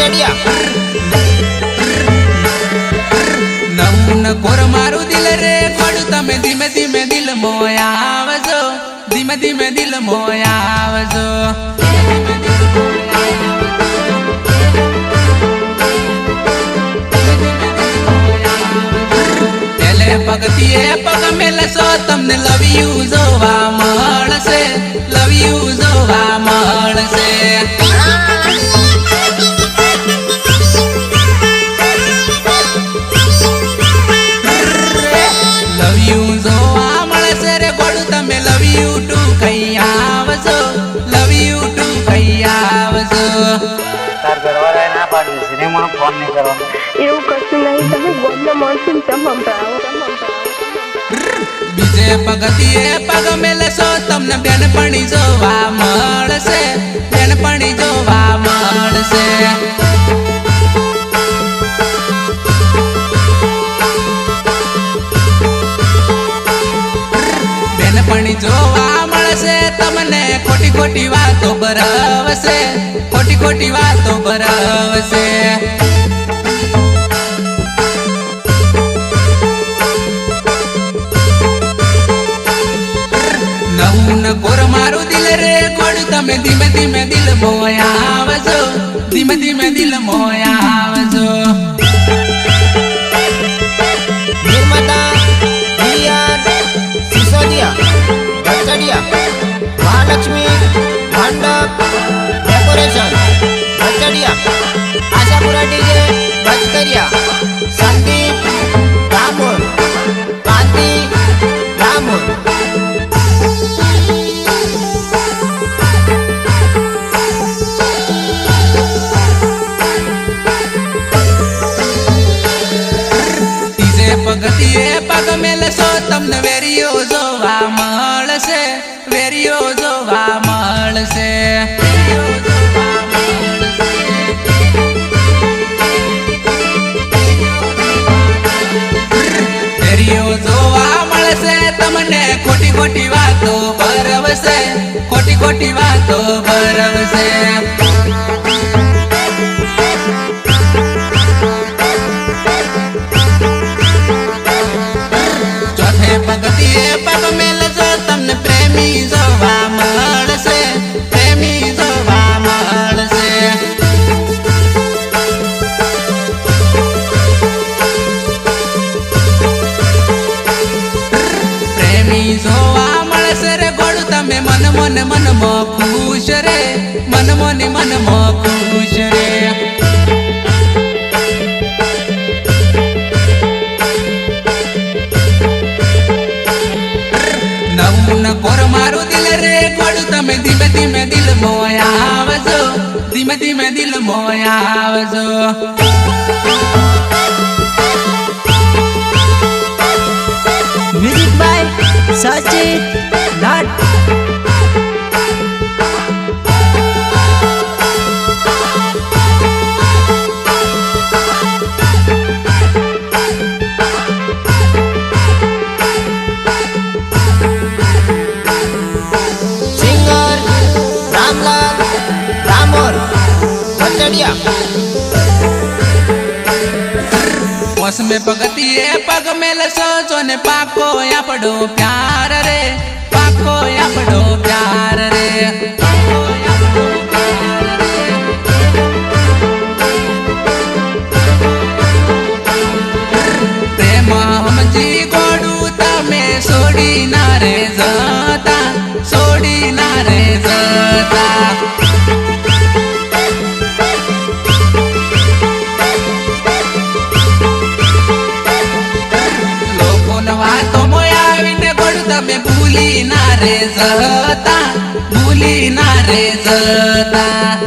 ભચડિયા નવું ન કોર મારું દિલ રે ગોડું તમે ધીમે ધીમે દિલ મોયા આવજો ધીમે ધીમે દિલ મોયા આવજો પગથીએ પગ મેલશો તમને લવ યુ જોવા મળશે લવ યુ જોવા મળશે તમે લવ યુ ટુ કઈ આવજો. લવ યુ ટુ કઈ આવજો. તાર ઘરવાળાએ ના પાડ્યું મને ફોન નહીં કરવાનો. એવું કશું નહીં તમે ગોમના માણસોને તમામ સંભળાવો બીજે પગતીએ પગ મેલશો તમને બેનપણી જોવા મળશે. બેનપણી જોવા મળશે. જોવા તમને ખોટી ખોટી વાતો બરાવશે, ખોટી ખોટી વાતો બરાવશે. નવું ન કોર મારું દિલ રે ગોડું તમે ધીમે ધીમે દિલ મોયા આવજો, ધીમે ધીમે દિલ મોયા આવજો. ભચકરિયા સંદીપ રામોર કાંતિ રામોર ત્રીજે પગથીએ પગ જોવા મળશે વેરીઓ જોવા મળશે. તમને ખોટી ખોટી વાતો ભરવશે. ખોટી ખોટી વાતો બરવશે મોસમે પગતીએ પગ મેલશો જો ને પાકો આપડો પ્યાર રે, પાકો આપડો પ્યાર રે. પ્રેમ સમજી ગોડું તમે છોડી ના રે જતા છોડી ના રે જતા આવીને ગોળ તમે ભૂલી ના રે જતા ભૂલી ના રે જતા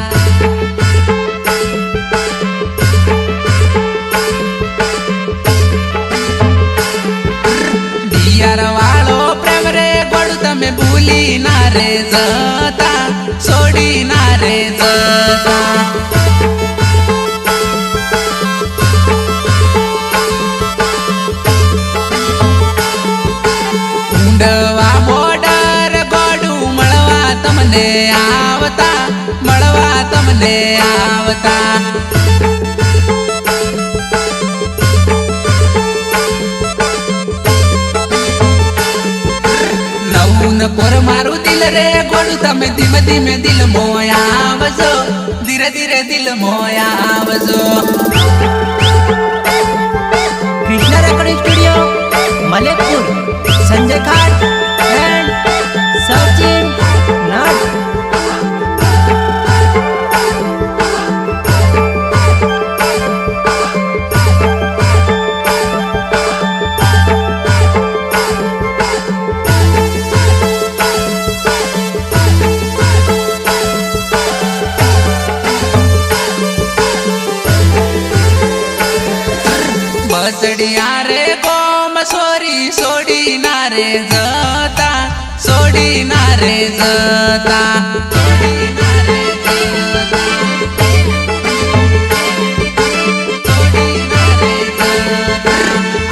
દિયાર વાળો પ્રેમ રે ગોળ તમે ભૂલી ના રે જતા છોડી ના તમને આવતા, મળવા તમને આવતા. કોર મારું દિલ રે ગોળું, તમે ધીમે ધીમે દિલ મોયા આવજો. ધીરે ધીરે દિલ મોયા આવજો. કૃષ્ણ રેકોર્ડિંગ સ્ટુડિયો મલેકપુર સંજય ખાટ રે જતા છોડી ના રે જતા.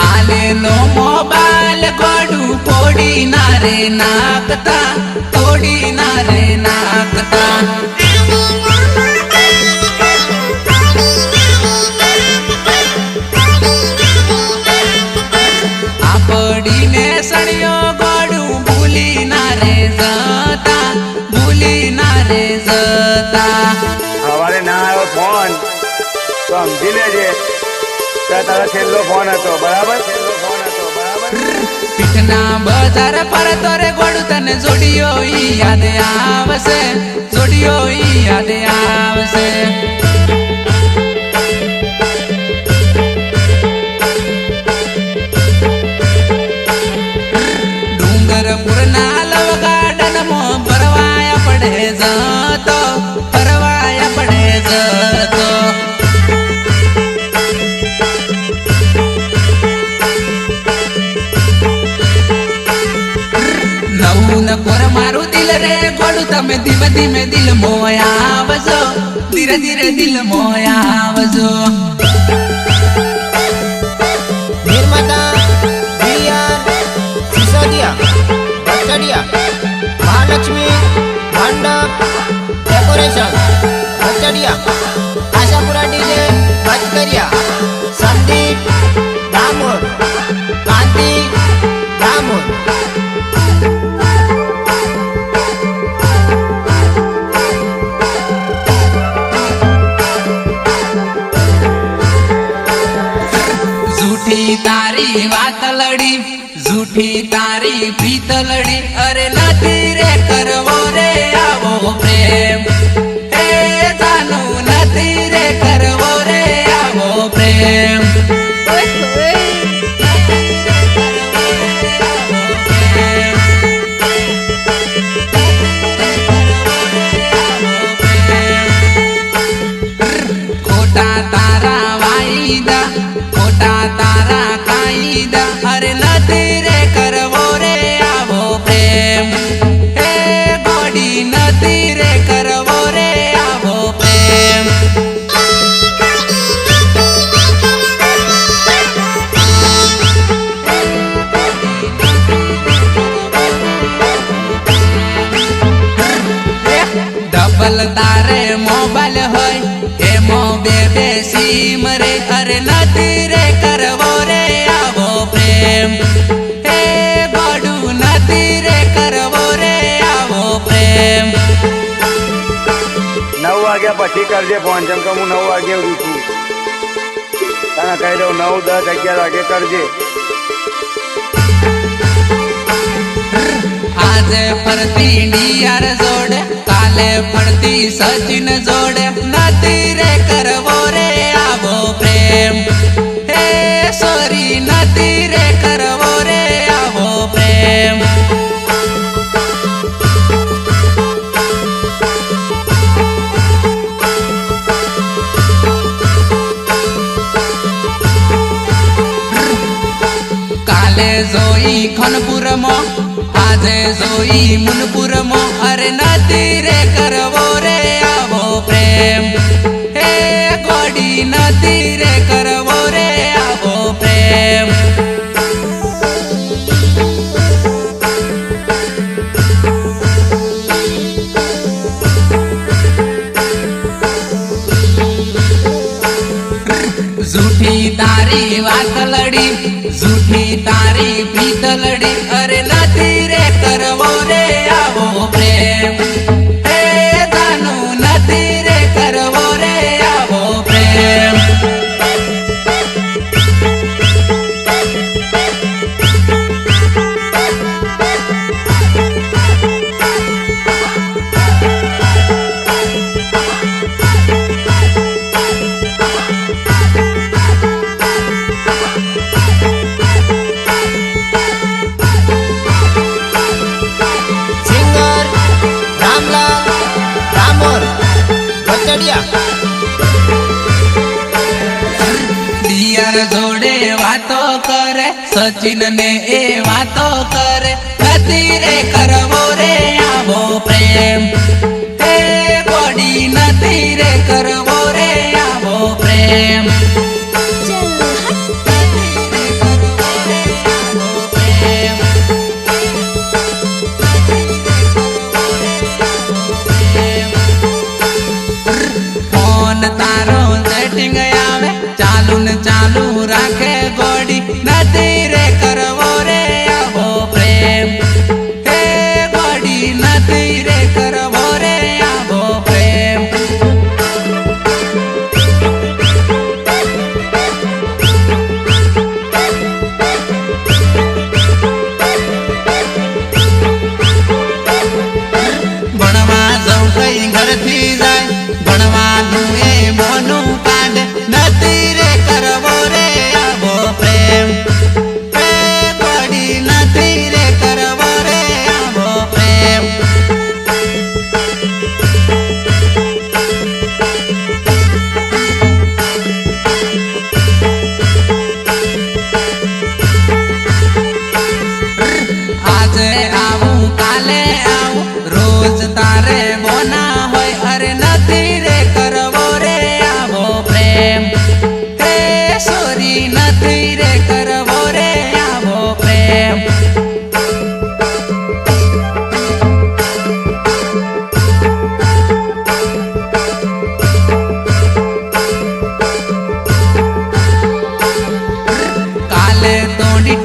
આલેલો મોબાઈલ ગોડું ફોડી ના રે નાખતા તોડી ના રે નાખતા સવારે ના આવ્યો ફોન તો સમજી લેજે તારો છેલ્લો ફોન હતો બરાબર? છેલ્લો ફોન હતો પીઠના બજાર પર તો રે ગોડું તને જોડીઓ યાદ આવશે જોડીઓ યાદ આવશે. તમે ધીમે ધીમે દિલ મોયા આવજો ધીરે ધીરે દિલ મોયા આવજો નિર્માતા વીઆર સિસોદિયા રચડિયા મહાલક્ષ્મી મંડપ ડેકોરેશન રચડિયા આશાપુરા ડીજે ભટકરિયા જૂઠી તારી વાત લડી જૂઠી તારી પ્રીત લડી. અરે નથી વાગ્યા પછી કરજે, ફોન જેમ કે હું નવ વાગે ઉઠું તને કહી દઉં નવ, દસ, અગિયાર વાગે કરજે. આજે ફરતી ડિયાર જોડે, કાલે ફરતી સચિન જોડે. નથી રે કરવો રે આવો પ્રેમ. હે સોરી નથી રે કરવો કાલે જોઈ ખનપુરમાં, આજે જોઈ મુનપુરમાં, અરે નથી રે કરવો રે આવો પ્રેમ. હે ગોડી નથી રે કરવો રે આવો પ્રેમ. જૂઠી તારી વાત લડી જૂઠી તારી સચિન ને એ વાતો કરે. નથી રે કરવો રે, આવો પ્રેમ. એ પડી નથી રે કરવો રે, આવો પ્રેમ. તારો સેટિંગ આવે ચાલુ ને ચાલુ રાખે ગોડી નથી बनवा जाऊ काही घरती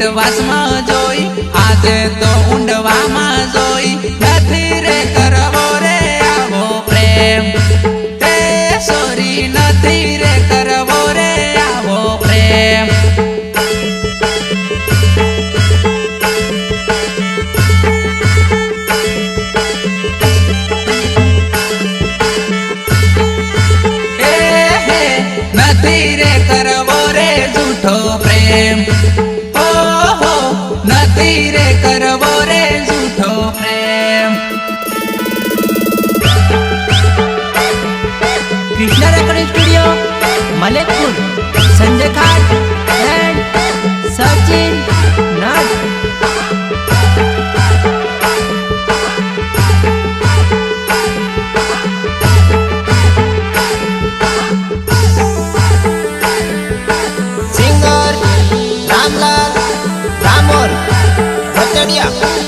તો ડીટવાસમાં જોઈ, આજે તો ઉંડવામાં જોઈ, નથી રે કરવો રે આવો પ્રેમ. તે સોરી નથી રે કરવો રે આવો પ્રેમ. નથી રે કરવો રે જૂઠો પ્રેમ. રે કરવો રે જૂઠો પ્રેમ. કૃષ્ણ રેકોર્ડિંગ સ્ટુડિયો મલેકપુર ભચડિયા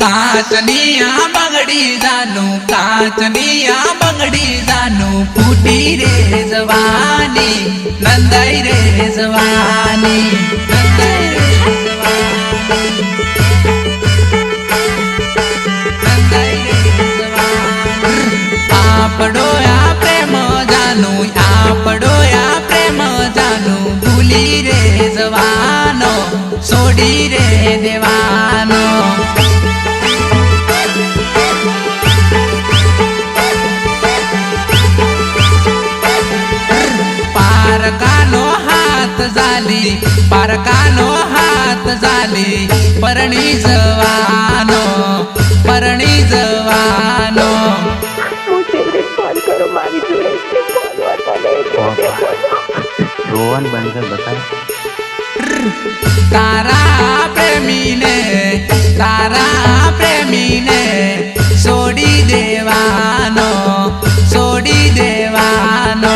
કાચની આ બંગડી જાનું કાચની આ બંગડી જાનું ફૂટી રે જવાની નંદાઈ છોડી રે દેવાનો. પારકાનો હાથ ઝાલી પારકાનો હાથ ઝાલી પરણી જવાનો પરણી જવાનો. હું ફેવરેટ ફોન પ્રેમીને, તારા પ્રેમીને છોડી દેવાનો છોડી દેવાનો.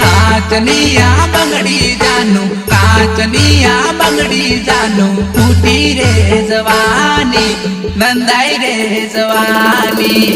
કાચનિયા બંગડી જાનું કાચનિયા બંગડી જાનું ફૂટી રે જવાની નંદાઈ રે જવાની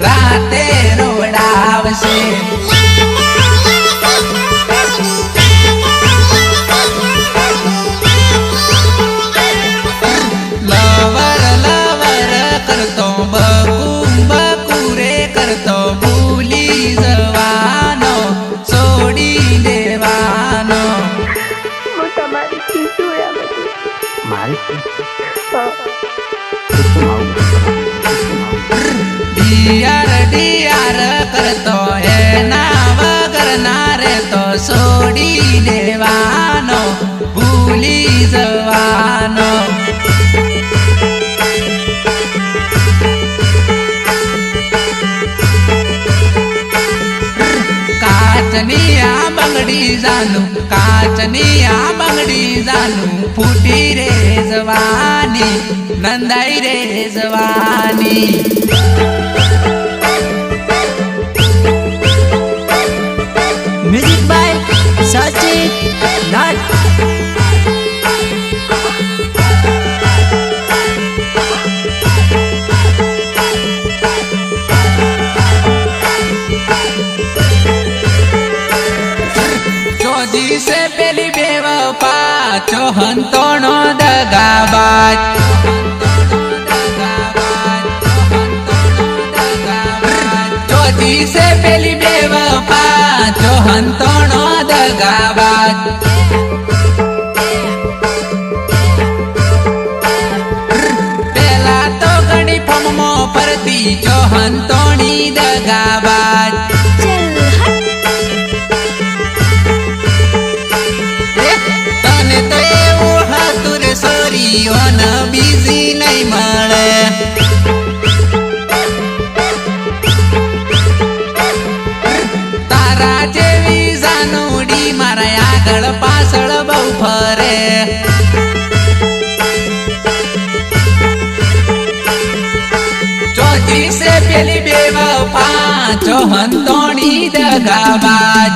રાતે રોવડાવશે છોડી દેવાનો ભૂલી જવાનો. કાચની આ બંગડી જાનું, કાચની આ બંગડી જાનું, ફૂટી રે જવાની નંદાઈ રે જવાની બાય સચિન નટ ચોજી સે પેલી બેવફા ચોહંતોનો દગાબાજ. ચોજી સે પેલી બેવફા ચોહંતોનો દગાબાજ. પેલા તો ઘણી ફમો ફરતી ચોહન તોણી તને આગળ પાછળ બહુ ફરે. ચોત્રીસે પેલી બે ચોહન તોડી દગાબાજ.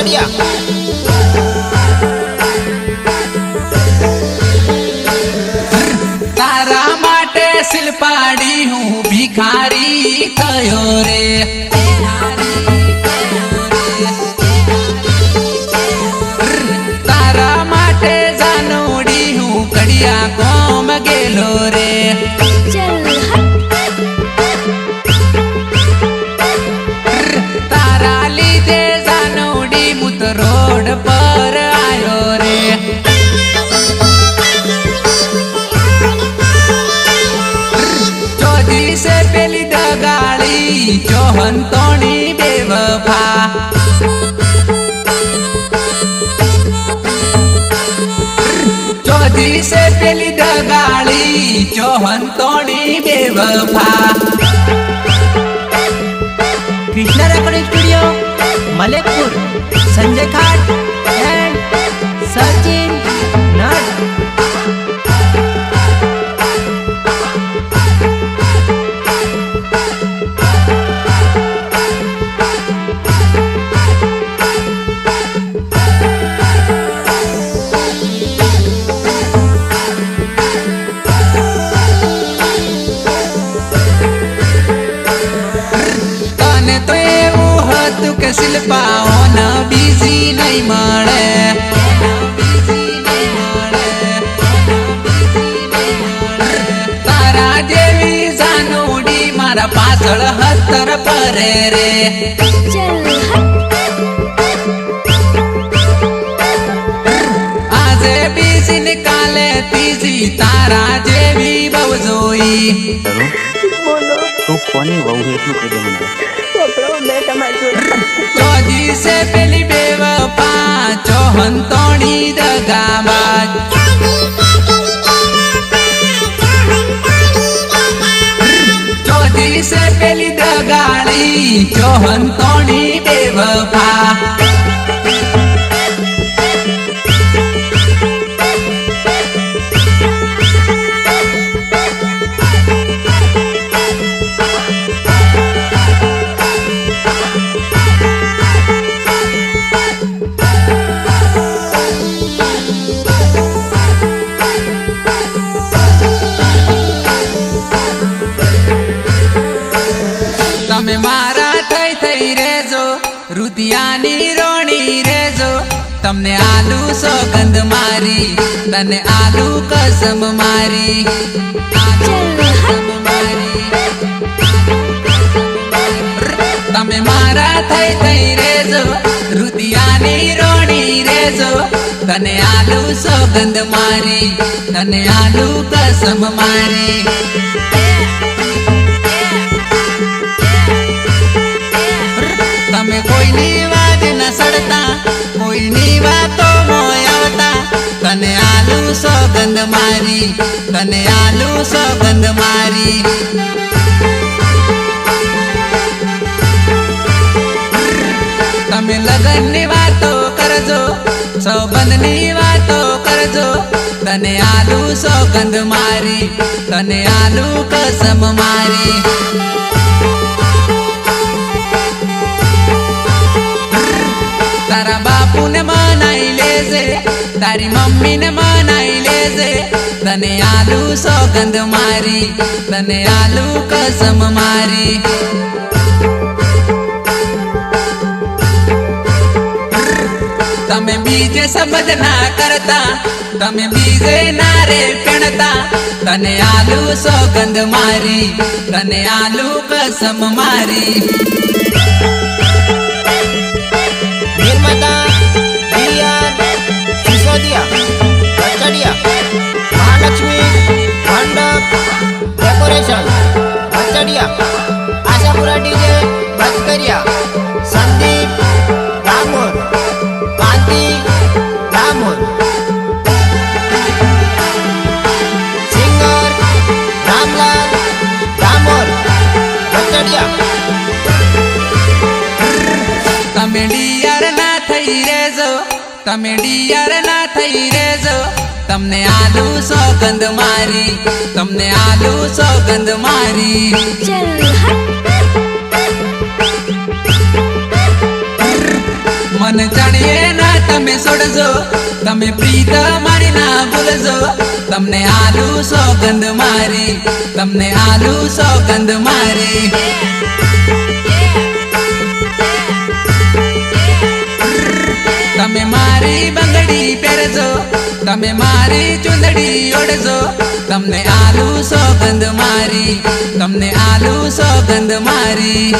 વચડિયા તારા માટે શિલ્પાડી હું ભિખારી થયો રે. તારા માટે જાનોડી હું કડિયા કોમ ગેલો રે. ડગાળી ચોહંતોણી બેવફા. ચોથી સે પેલી ડગાળી ચોહંતોણી બેવફા. કૃષ્ણ રેકોર્ડિંગ સ્ટુડિયો મલેકપુર સંજય ખાટ શિલ્પાઓને બીજી નહીં મળે. તારા જેવી જાનુડી મારા પાછળ હતર પરે રે. આજે બીજી ને કાલે ત્રીજી તારા જેવી બહુ જોઈ. તું કોની વહુ એટલું કહી મને? છોકરો મેં તમારી જોડે. ચોજી સે પેલી બેવફા ચોહન તોણી દગાબાજ ચોજી પેલી દગાડી ચોહન તોણી બેવફા તમે રુદિયાની રોણી રેજો. તમને આલુ સોગંદ મારી, તને આલુ કસમ મારી. તમે મારા થઈ થઈ રેજો. રુદિયાની રોણી રેજો. તને આલુ સોગંદ મારી, તને આલુ કસમ મારી. તમે કોઈની વાત ન સડતા, કોઈની વાતો આવતા. તને આલુ સોગંદ મારી, તને આલુ સોગંદ મારી. તમે લગનની વાતો કરજો, સોગંદની વાતો કરજો. તને આલુ સોગંદ મારી, તને આલુ કસમ મારી. તારી મમ્મીને મનાઈ લેજે. તને આલુ સોગંદ મારી, તને આલુ કસમ મારી. તમે બીજે શબ્દ ના કરતા, તમે બીજે ના રે પેણતા. તને આલુ સોગંદ મારી, તને આલુ કસમ મારી. તમે ડિયર ના થઈ રેજો તમને આલુ સોગંદ મારી, તમને આલુ સોગંધ મારી. મન ચણીએ ના તમે છોડજો તમે પ્રીત મારી ના ભૂલજો. તમને આલુ સોગંદ મારી, તમને આલુ સોગંદ મારી. તમે મારી બંગડી પહેરજો. તમે મારી ચુંદડી ઓઢજો. તમને આલુ સોગંધ મારી. તમને આલુ સોગંધ મારી.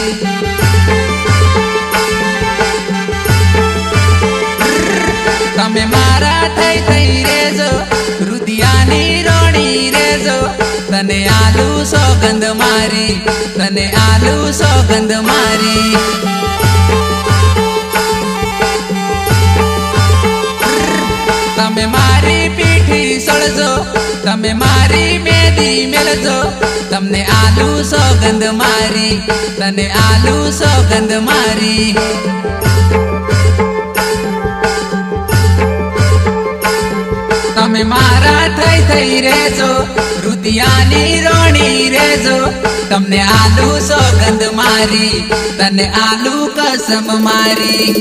તમે મારા થઈ થઈ રેજો રુદિયાની રોણી રેજો તને આલુ સોગંધ મારી. તને આલુ સોગંધ મારી. પીઠી તમે મારી મેદી મેલજો. તમને આલુ સોગંધ મારી. તને આલુ સોગંધ મારી. તમે મારા થઈ થઈ રેજો રુદિયાની રોણી રેજો તમને આલુ સોગંદ મારી. તને આલુ કસમ મારી.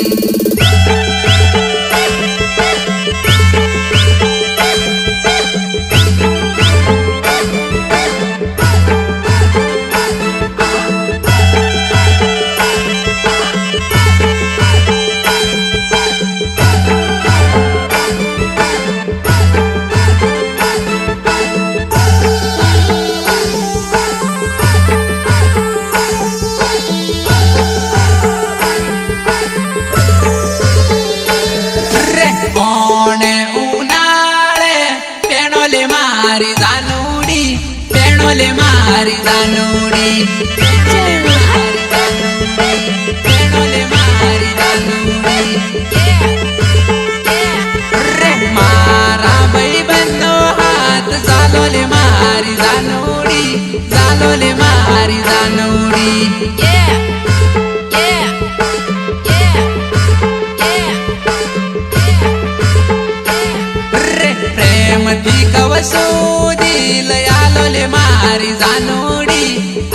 પ્રેમથી લઈ આલો લે મારી જાનુડી,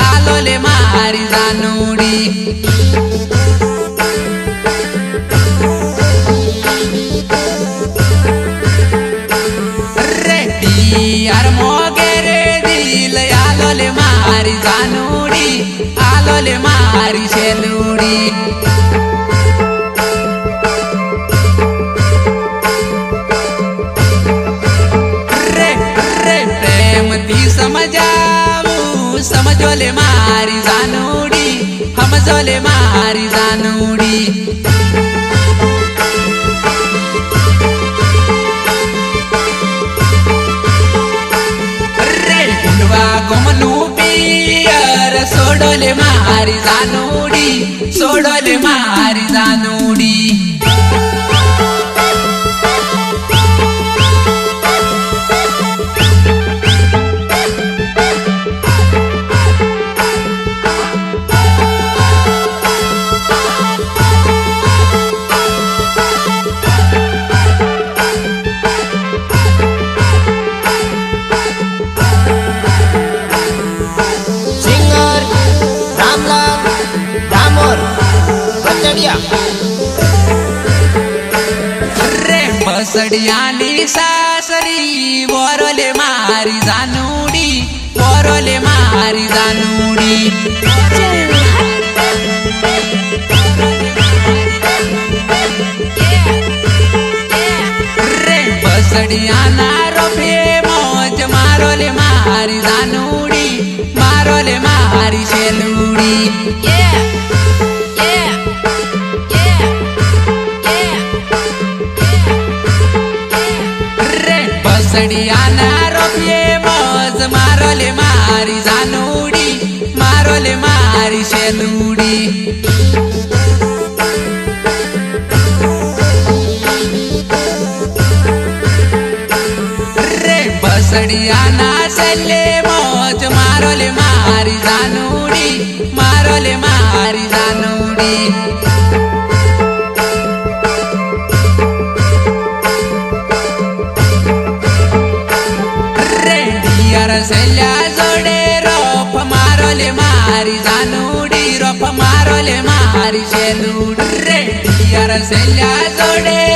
આલો લે મારી જાનુડી. મારી જાનુડી, આલો લે મારી શેલુડી. સમજાવું સમજો લે મારી જાનુડી સમજો લે મારી જાનુડી રે ઢૂંઢવા ગમનું પિયર સોડો લે મારી જાનુડી સોડોલે મારી જાનુડી બસડિયાની સાસરી બોરોલે મારી જાનુડી બોરોલે મારી જાનુડી રે બસડિયાના રોફે મોજ મારો લે મારી જાનુડી મારો લે બસડિયાના રોફે મોજ મારો લે મારી જાનુડી મારો લે મારી શેલુડી રે બસડિયાના સલ્લે મોજ મારો લે મારી જાનુડી જાનુડી રોફ મારો લે મારી શેલુડી રે ડિયર સલ્યા જોડે